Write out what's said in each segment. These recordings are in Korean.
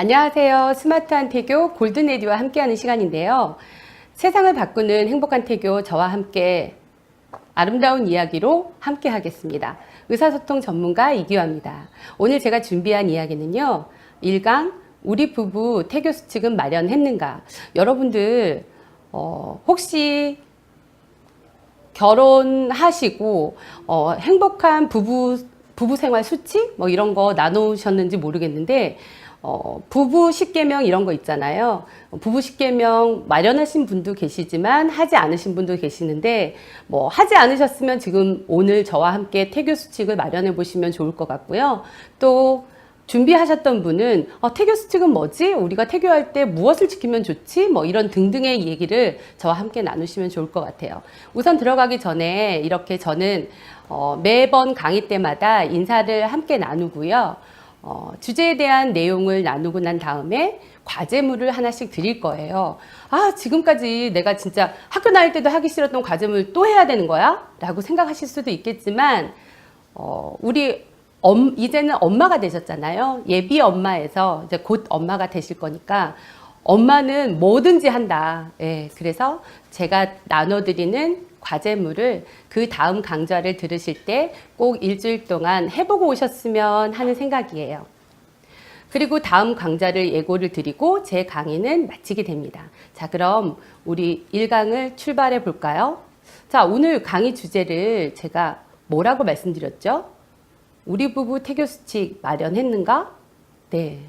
안녕하세요. 스마트한 태교 골든레디와 함께하는 시간인데요. 세상을 바꾸는 행복한 태교 저와 함께 아름다운 이야기로 함께 하겠습니다. 의사소통 전문가 이기화입니다. 오늘 제가 준비한 이야기는요. 1강 우리 부부 태교 수칙은 마련했는가? 여러분들 어, 혹시 결혼하시고 어, 행복한 부부 부부 생활 수칙 뭐 이런 거 나누셨는지 모르겠는데 어, 부부 십계명 이런 거 있잖아요. 부부 십계명 마련하신 분도 계시지만 하지 않으신 분도 계시는데 뭐 하지 않으셨으면 지금 오늘 저와 함께 태교 수칙을 마련해 보시면 좋을 것 같고요. 또 준비하셨던 분은 어, 태교 수칙은 뭐지? 우리가 태교할 때 무엇을 지키면 좋지? 뭐 이런 등등의 얘기를 저와 함께 나누시면 좋을 것 같아요. 우선 들어가기 전에 이렇게 저는 어, 매번 강의 때마다 인사를 함께 나누고요. 어, 주제에 대한 내용을 나누고 난 다음에 과제물을 하나씩 드릴 거예요. 아, 지금까지 내가 진짜 학교 다닐 때도 하기 싫었던 과제물 또 해야 되는 거야? 라고 생각하실 수도 있겠지만, 어, 우리 엄, 이제는 엄마가 되셨잖아요. 예비 엄마에서 이제 곧 엄마가 되실 거니까 엄마는 뭐든지 한다. 예, 그래서 제가 나눠드리는 과제물을 그 다음 강좌를 들으실 때 꼭 일주일 동안 해보고 오셨으면 하는 생각이에요. 그리고 다음 강좌를 예고를 드리고 제 강의는 마치게 됩니다. 자, 그럼 우리 1강을 출발해 볼까요? 자, 오늘 강의 주제를 제가 뭐라고 말씀드렸죠? 우리 부부 태교 수칙 마련했는가? 네.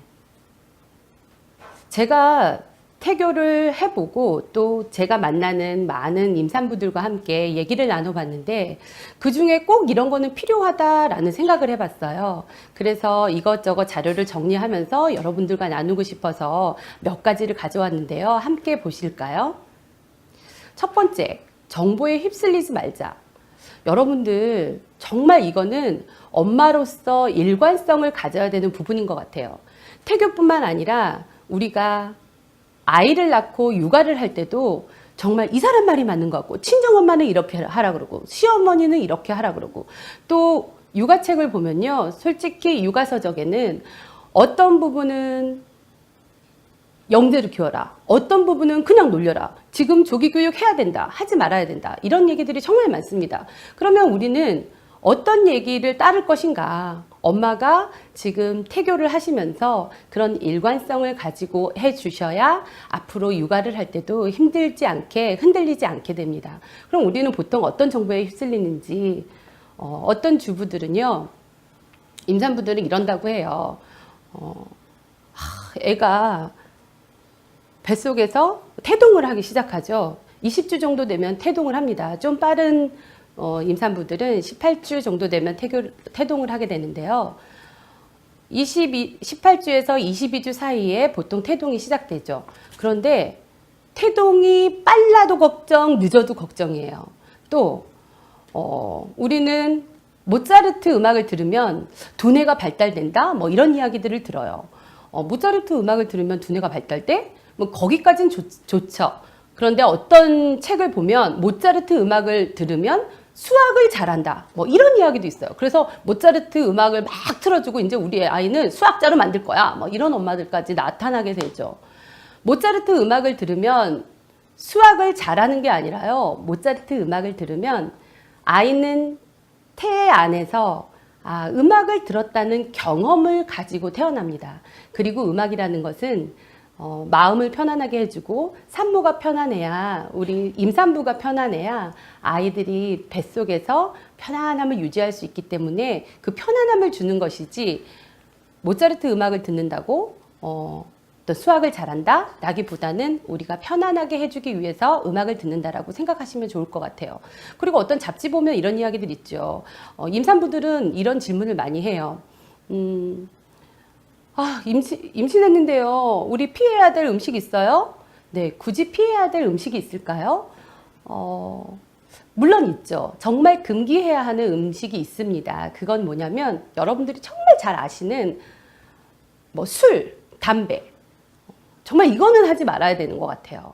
제가 태교를 해보고 또 제가 만나는 많은 임산부들과 함께 얘기를 나눠봤는데 그 중에 꼭 이런 거는 필요하다라는 생각을 해봤어요. 그래서 이것저것 자료를 정리하면서 여러분들과 나누고 싶어서 몇 가지를 가져왔는데요. 함께 보실까요? 첫 번째, 정보에 휩쓸리지 말자. 여러분들, 정말 이거는 엄마로서 일관성을 가져야 되는 부분인 것 같아요. 태교뿐만 아니라 우리가 아이를 낳고 육아를 할 때도 정말 이 사람 말이 맞는 것 같고 친정엄마는 이렇게 하라 그러고 시어머니는 이렇게 하라 그러고 또 육아책을 보면요. 솔직히 육아서적에는 어떤 부분은 영재로 키워라. 어떤 부분은 그냥 놀려라. 지금 조기교육 해야 된다. 하지 말아야 된다. 이런 얘기들이 정말 많습니다. 그러면 우리는 어떤 얘기를 따를 것인가 엄마가 지금 태교를 하시면서 그런 일관성을 가지고 해 주셔야 앞으로 육아를 할 때도 힘들지 않게 흔들리지 않게 됩니다. 그럼 우리는 보통 어떤 정보에 휩쓸리는지 어, 어떤 주부들은요 임산부들은 이런다고 해요. 어, 하, 애가 뱃속에서 태동을 하기 시작하죠. 20주 정도 되면 태동을 합니다. 좀 빠른 어, 임산부들은 18주 정도 되면 태교, 태동을 하게 되는데요. 22, 18주에서 22주 사이에 보통 태동이 시작되죠. 그런데 태동이 빨라도 걱정, 늦어도 걱정이에요. 또, 어, 우리는 모차르트 음악을 들으면 두뇌가 발달된다? 뭐 이런 이야기들을 들어요. 어, 모차르트 음악을 들으면 두뇌가 발달돼? 뭐 거기까진 좋, 좋죠. 그런데 어떤 책을 보면 모차르트 음악을 들으면 수학을 잘한다. 뭐 이런 이야기도 있어요. 그래서 모차르트 음악을 막 틀어주고 이제 우리 아이는 수학자로 만들 거야. 뭐 이런 엄마들까지 나타나게 되죠. 모차르트 음악을 들으면 수학을 잘하는 게 아니라요. 모차르트 음악을 들으면 아이는 태 안에서 아, 음악을 들었다는 경험을 가지고 태어납니다. 그리고 음악이라는 것은 어, 마음을 편안하게 해주고 산모가 편안해야 우리 임산부가 편안해야 아이들이 뱃속에서 편안함을 유지할 수 있기 때문에 그 편안함을 주는 것이지 모차르트 음악을 듣는다고 어, 또 수학을 잘한다 라기보다는 우리가 편안하게 해주기 위해서 음악을 듣는다라고 생각하시면 좋을 것 같아요. 그리고 어떤 잡지 보면 이런 이야기들 있죠. 어, 임산부들은 이런 질문을 많이 해요. 음, 아, 임신, 임신했는데요. 우리 피해야 될 음식 있어요? 네, 굳이 피해야 될 음식이 있을까요? 어, 물론 있죠. 정말 금기해야 하는 음식이 있습니다. 그건 뭐냐면 여러분들이 정말 잘 아시는 뭐 술, 담배. 정말 이거는 하지 말아야 되는 것 같아요.